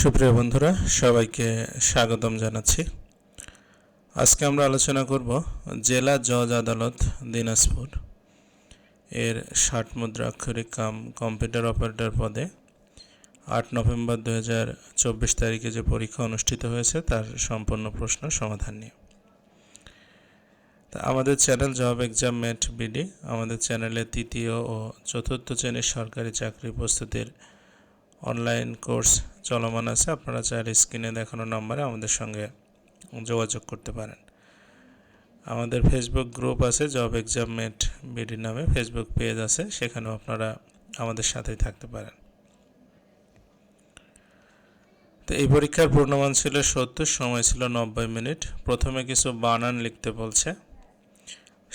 সুপ্রিয় বন্ধুরা, সবাইকে স্বাগতম জানাচ্ছি। আজকে আমরা আলোচনা করব জেলা জজ আদালত দিনাজপুর এর ষাট মুদ্রাক্ষরিক কাম কম্পিউটার অপারেটর পদে আট নভেম্বর দু হাজার চব্বিশ তারিখে যে পরীক্ষা অনুষ্ঠিত হয়েছে, তার সম্পূর্ণ প্রশ্ন সমাধান নিয়ে। আমাদের channel job exam mate BD, আমাদের চ্যানেলে তৃতীয় ও চতুর্থ শ্রেণির সরকারি চাকরি প্রস্তুতির অনলাইন কোর্স চলমান আছে, আপনারা চাইলে স্ক্রিনে দেখানো নম্বরে আমাদের সঙ্গে যোগাযোগ করতে পারেন। আমাদের ফেসবুক গ্রুপ আছে জব এক্সাম মেট বিডি নামে ফেসবুক পেজ আছে, সেখানেও আপনারা আমাদের সাথেই থাকতে পারেন। তো এই পরীক্ষার পূর্ণমান ছিল সত্তর, সময় ছিল নব্বই মিনিট। প্রথমে কিছু বানান লিখতে বলছে।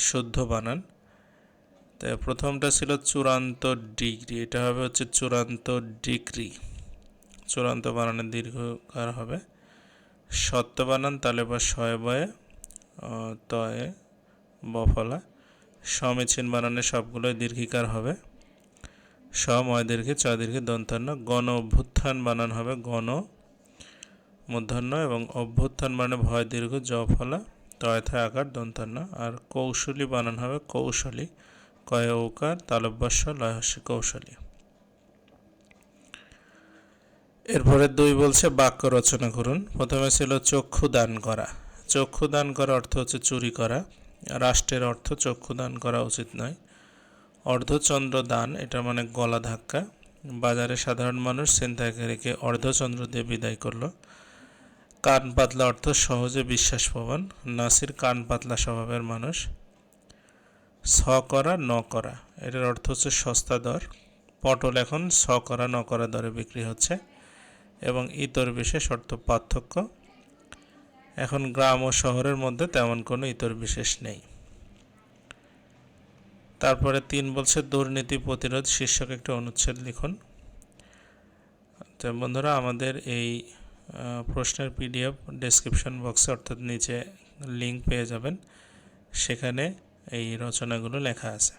শুদ্ধ বানান। তো প্রথমটা ছিল চূড়ান্ত ডিগ্রি, এটা হবে হচ্ছে চূড়ান্ত ডিগ্রি। চূড়ান্ত বানানের দীর্ঘকার হবে। সত্য বানান, তালে বা শয়ে বয়ে তয়ে বফলা সমীচীন বানানে সবগুলোই দীর্ঘিকার হবে। সময় দীর্ঘে, চ দীর্ঘে দন্তান্ন গণ অভ্যুত্থান বানান হবে গণ মূর্ধন্য এবং অভ্যুত্থান মানে ভয় দীর্ঘ, জ ফলা, তয় থয় আকার দন্তান্ন আর কৌশলী বানান হবে কৌশলী। কয় ঔকার তালব্যস্য লয়হস্য কৌশলী। এরপরে দুই বলছে বাক্য রচনা করুন। প্রথমে ছিল চক্ষু দান করা। চক্ষু দান করা অর্থ হচ্ছে চুরি করা। রাষ্ট্রের অর্থ চক্ষু দান করা উচিত নয়। অর্ধচন্দ্র দান এটা মানে গলা ধাক্কা। বাজারে সাধারণ মানুষ ছিনতাইকারীকে অর্ধচন্দ্র দিয়ে বিদায় করল। কান পাতলা অর্থ সহজে বিশ্বাস পাবান নাসির কান পাতলা স্বভাবের মানুষ। স করা ন করা এটার অর্থ হচ্ছে সস্তা দর। পটল এখন স করা ন করা দরে বিক্রি হচ্ছে এবং ইতর বিশেষ অর্থ পার্থক্য। এখন গ্রাম ও শহরের মধ্যে তেমন কোনো ইতর বিশেষ নেই। তারপরে তিন বলছে দুর্নীতি প্রতিরোধ শীর্ষক একটা অনুচ্ছেদ লিখুন। বন্ধুরা, আমাদের এই প্রশ্নের পিডিএফ ডেসক্রিপশন বক্সে অর্থাৎ নিচে লিঙ্ক পেয়ে যাবেন। সেখানে এই রচনাগুলো লেখা আছে।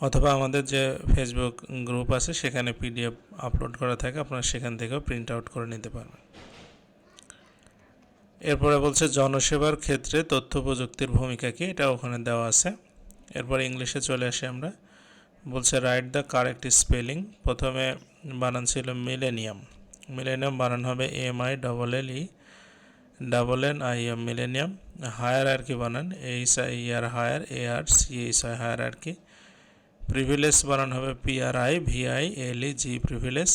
অথবা আমাদের যে ফেসবুক গ্রুপ আছে, সেখানে পিডিএফ আপলোড করা থাকে, আপনারা সেখান থেকেও প্রিন্ট আউট করে নিতে পারবেন। এরপরে বলছে, জনসেবার ক্ষেত্রে তথ্য প্রযুক্তির ভূমিকা কি? এটা ওখানে দেওয়া আছে। এরপরে ইংলিশে চলে আসি আমরা। বলছে রাইট দ্য কারেক্ট স্পেলিং প্রথমে বানান ছিল মিলেনিয়াম মিলেনিয়াম বানান হবে M I double L E double N I M millennium higher আর কি বানান H I R higher A R C H I higher আর কি প্রিভিলেজ বানান হবে P R I V I L E G privilege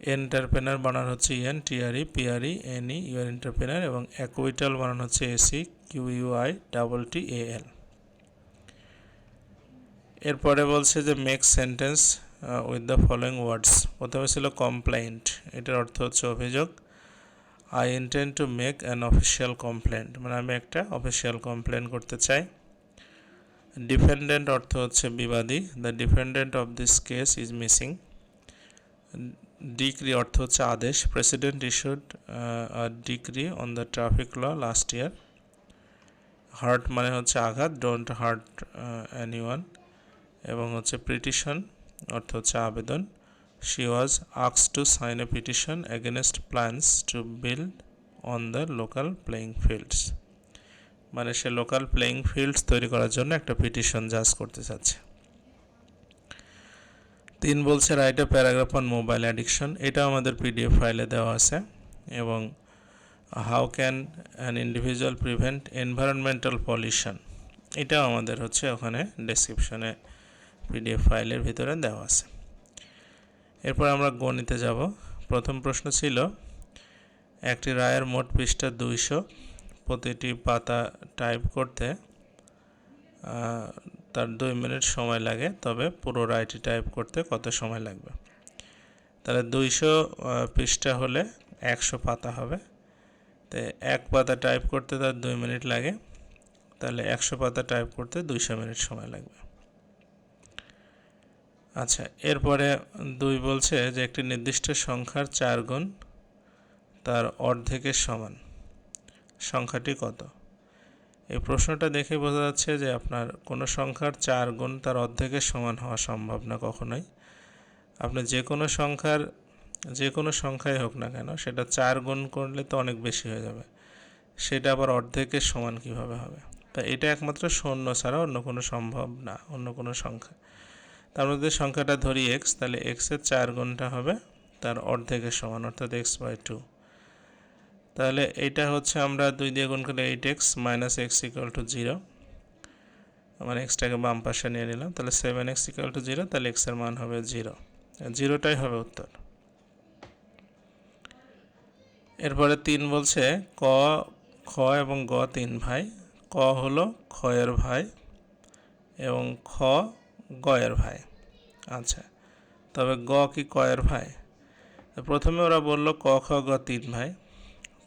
entrepreneur বানান হচ্ছে N T R E P R E N E U R entrepreneur এবং acquittal বানান হচ্ছে A C Q U I double T A L এরপরে বলছে যে make sentence with the following words প্রথমে ছিল কমপ্লেন্ট এটার অর্থ হচ্ছে অভিযোগ। I intend to make an official complaint মানে আমি একটা অফিসিয়াল কমপ্লেন করতে চাই। ডিফেন্ডেন্ট অর্থ হচ্ছে বিবাদী। The defendant of this case is missing decree অর্থ হচ্ছে আদেশ। President issued decree on the traffic law last year hurt মানে হচ্ছে আঘাত। ডোন্ট হার্ট অ্যানি ওয়ান এবং হচ্ছে পিটিশন অর্থ হচ্ছে আবেদন। She was আক্স to sign a petition against plans to build on the local playing fields মানে সে লোকাল প্লেয়িং ফিল্ডস তৈরি করার জন্য একটা পিটিশন জাজ করতে চাচ্ছে। তিন বলছে write a paragraph on mobile addiction এটা আমাদের পিডিএফ ফাইলে দেওয়া আছে এবং how can an individual prevent environmental pollution এটাও আমাদের হচ্ছে ওখানে ডেসক্রিপশনে পিডিএফ ফাইলের ভিতরে দেওয়া আছে। এরপর আমরা গণিতে যাব। প্রথম প্রশ্ন ছিল, একটি রায়ের মোট পৃষ্ঠা দুইশো, প্রতিটি পাতা টাইপ করতে তার দুই মিনিট সময় লাগে, তবে পুরো রায়টি টাইপ করতে কত সময় লাগবে? তাহলে দুইশো পৃষ্ঠা হলে একশো পাতা হবে। তো এক পাতা টাইপ করতে তার দুই মিনিট লাগে, তাহলে একশো পাতা টাইপ করতে দুইশো মিনিট সময় লাগবে। আচ্ছা এরপরে দুই বলছে যে একটি নির্দিষ্ট সংখ্যার চার গুণ তার অর্ধেকের সমান। সংখ্যাটি কত? এই প্রশ্নটা দেখে বোঝা যাচ্ছে যে আপনার কোনো সংখ্যার চার গুণ তার অর্ধেকের সমান হওয়া সম্ভব না কখনোই। আপনি যে কোনো সংখ্যার, যে কোনো সংখ্যাই হোক না কেন, সেটা চার গুণ করলে তো অনেক বেশি হয়ে যাবে। সেটা আবার অর্ধেকের সমান কীভাবে হবে? তা এটা একমাত্র শূন্য ছাড়া অন্য কোনো সম্ভব না, অন্য কোনো সংখ্যা। তার মধ্যে সংখ্যাটা ধরি এক্স তাহলে এক্সের চার গুণটা হবে তার অর্ধেকের সমান, অর্থাৎ এক্স বাই টু তাহলে এটা হচ্ছে আমরা দুই দিয়ে গুণ করলে eight x minus x equal to zero আমার এক্সটাকে বাম পাশে নিয়ে নিলাম, তাহলে seven x equal to zero তাহলে এক্সের মান হবে জিরো জিরোটাই হবে উত্তর। এরপরে তিন বলছে ক, খ এবং গ তিন ভাই। ক হলো খয়ের ভাই এবং খ গয়ের ভাই। আচ্ছা তবে গ কি কয়ের ভাই? প্রথমে ওরা বলল ক, খ, গ তিন ভাই।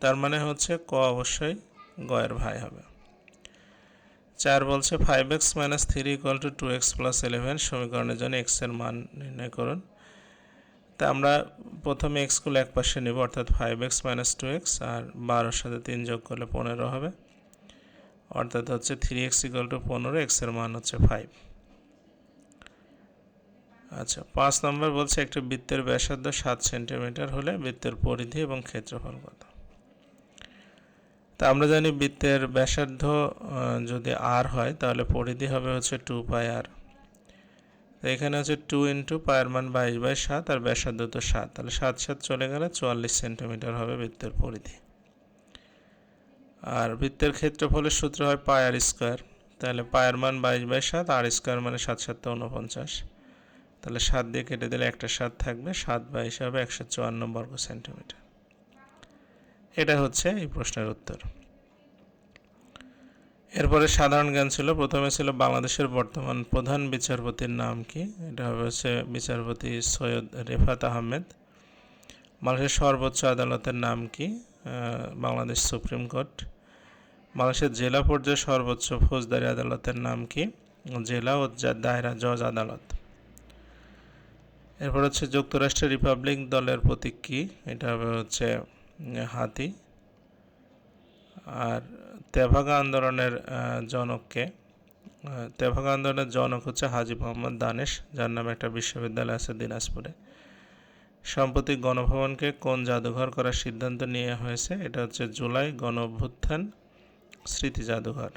তার মানে হচ্ছে ক অবশ্যই গয়ের ভাই হবে। চার বলছে five x minus three equal to two x plus eleven সমীকরণের জন্য এক্সের মান নির্ণয় করুন। তা আমরা প্রথমে এক্সগুলো এক পাশে নেব, অর্থাৎ five x minus two x আর বারোর সাথে তিন যোগ করলে পনেরো হবে। অর্থাৎ হচ্ছে থ্রি এক্স ইকুয়াল টু পনেরো এক্সের মান হচ্ছে ফাইভ আচ্ছা পাঁচ নম্বর বলছে একটি বৃত্তের ব্যাসার্ধ সাত সেন্টিমিটার হলে বৃত্তের পরিধি এবং ক্ষেত্রফল কত? তা আমরা জানি বৃত্তের ব্যাসার্ধ যদি আর হয়, তাহলে পরিধি হবে হচ্ছে টু পাই আর তো এখানে হচ্ছে টু ইন্টু পায়ের মান বাইশ বাই সাত, আর ব্যাসার্ধ তো সাত। তাহলে সাত সাত চলে গেলে চুয়াল্লিশ সেন্টিমিটার হবে বৃত্তের পরিধি। আর বৃত্তের ক্ষেত্রফলের সূত্র হয় পায় আর স্কোয়ার তাহলে পায়ের মান বাইশ বাই সাত, আর স্কোয়ার মানে সাত সাত উনপঞ্চাশ তাহলে সাত দিয়ে কেটে দিলে একটা সাত থাকবে, সাত বাইশ হবে একশো চুয়ান্ন বর্গ সেন্টিমিটার। এটা হচ্ছে এই প্রশ্নের উত্তর। এরপরে সাধারণ জ্ঞান ছিল, প্রথমে ছিল বাংলাদেশের বর্তমান প্রধান বিচারপতির নাম কি? এটা হবে হচ্ছে বিচারপতি সৈয়দ রেফাত আহমেদ। বাংলাদেশের সর্বোচ্চ আদালতের নাম কি? Bangladesh Supreme Court. বাংলাদেশের জেলা পর্যায়ে সর্বোচ্চ ফৌজদারি আদালতের নাম কি? জেলা ও দায়রা, জজ আদালত। এরপর হচ্ছে যুক্তরাষ্ট্রের রিপাবলিক দলের প্রতীক কি? এটা হবে হচ্ছে হাতি। আর তেভাগা আন্দোলনের জনককে তেভাগা আন্দোলনের জনক হচ্ছে হাজি মোহাম্মদ দানেশ, যার নামে একটা বিশ্ববিদ্যালয় আছে দিনাজপুরে। সম্প্রতি গণভবনকে কোন জাদুঘর করার সিদ্ধান্ত নিয়ে হয়েছে? এটা হচ্ছে জুলাই গণ অভ্যুত্থান স্মৃতি জাদুঘর।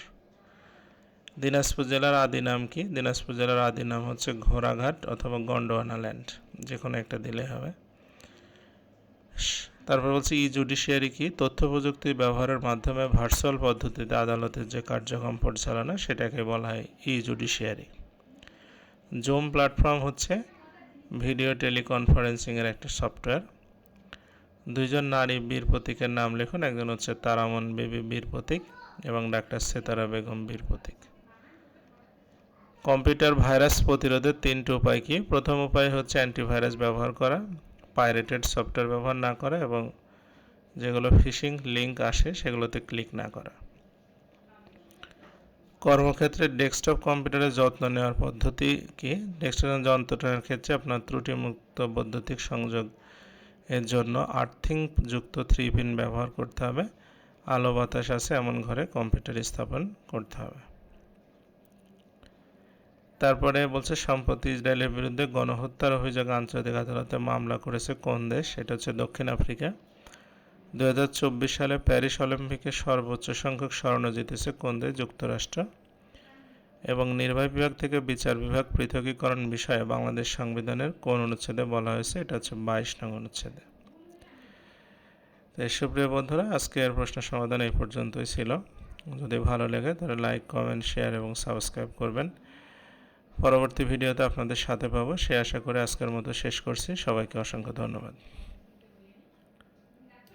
দিনাজপুর জেলার আদি নাম কি? দিনাজপুর জেলার আদি নাম হচ্ছে ঘোড়াঘাট অথবা গন্ডোয়ানা ল্যান্ড যে কোনো একটা দিলে হবে। তারপর বলছি, ই জুডিশিয়ারি কি? তথ্য প্রযুক্তি ব্যবহারের মাধ্যমে ভার্চুয়াল পদ্ধতিতে আদালতের যে কার্যক্রম পরিচালনা, সেটাকে বলা হয় ই জুডিশিয়ারি। জুম প্ল্যাটফর্ম হচ্ছে ভিডিও টেলিকনফারেন্সিংয়ের একটা সফটওয়্যার। দুইজন নারী বীর প্রতীকের নাম লিখুন, একজন হচ্ছে তারামন বেবি বীর প্রতীক এবং ডাক্তার সেতারা বেগম বীর প্রতীক। কম্পিউটার ভাইরাস প্রতিরোধের তিনটি উপায় কি? প্রথম উপায় হচ্ছে অ্যান্টিভাইরাস ব্যবহার করা, পাইরেটেড সফটওয়্যার ব্যবহার না করা এবং যেগুলো ফিশিং লিঙ্ক আসে সেগুলোতে ক্লিক না করা। কর্মক্ষেত্রে ডেস্কটপ কম্পিউটারের যত্ন নেওয়ার পদ্ধতি কি? ডেস্কটপ যন্ত্রটার ক্ষেত্রে আপনার ত্রুটিমুক্ত বৈদ্যুতিক সংযোগ এর জন্য আর্থিং যুক্ত থ্রি পিন ব্যবহার করতে হবে। আলো বাতাস আছে এমন ঘরে কম্পিউটার স্থাপন করতে হবে। তারপরে বলছে, সম্প্রতি ইসরায়েলের বিরুদ্ধে গণহত্যার অভিযোগ আন্তর্জাতিক আদালতে মামলা করেছে কোন দেশ? সেটা হচ্ছে দক্ষিণ আফ্রিকা। দু হাজার চব্বিশ সালে প্যারিস অলিম্পিকে সর্বোচ্চ সংখ্যক স্বর্ণ জিতেছে কোন দেশ? যুক্তরাষ্ট্র। এবং নির্বাহী বিভাগ থেকে বিচার বিভাগ পৃথকীকরণ বিষয়ে বাংলাদেশ সংবিধানের কোন অনুচ্ছেদে বলা হয়েছে? এটা হচ্ছে বাইশ নং অনুচ্ছেদে। তো সুপ্রিয় বন্ধুরা, আজকের প্রশ্ন সমাধান এই পর্যন্তই ছিল। যদি ভালো লাগে তাহলে লাইক, কমেন্ট, শেয়ার এবং সাবস্ক্রাইব করবেন। পরবর্তী ভিডিওতে আপনাদের সাথে পাবো। সে আশা করে আজকের মতো শেষ করছি। সবাইকে অসংখ্য ধন্যবাদ।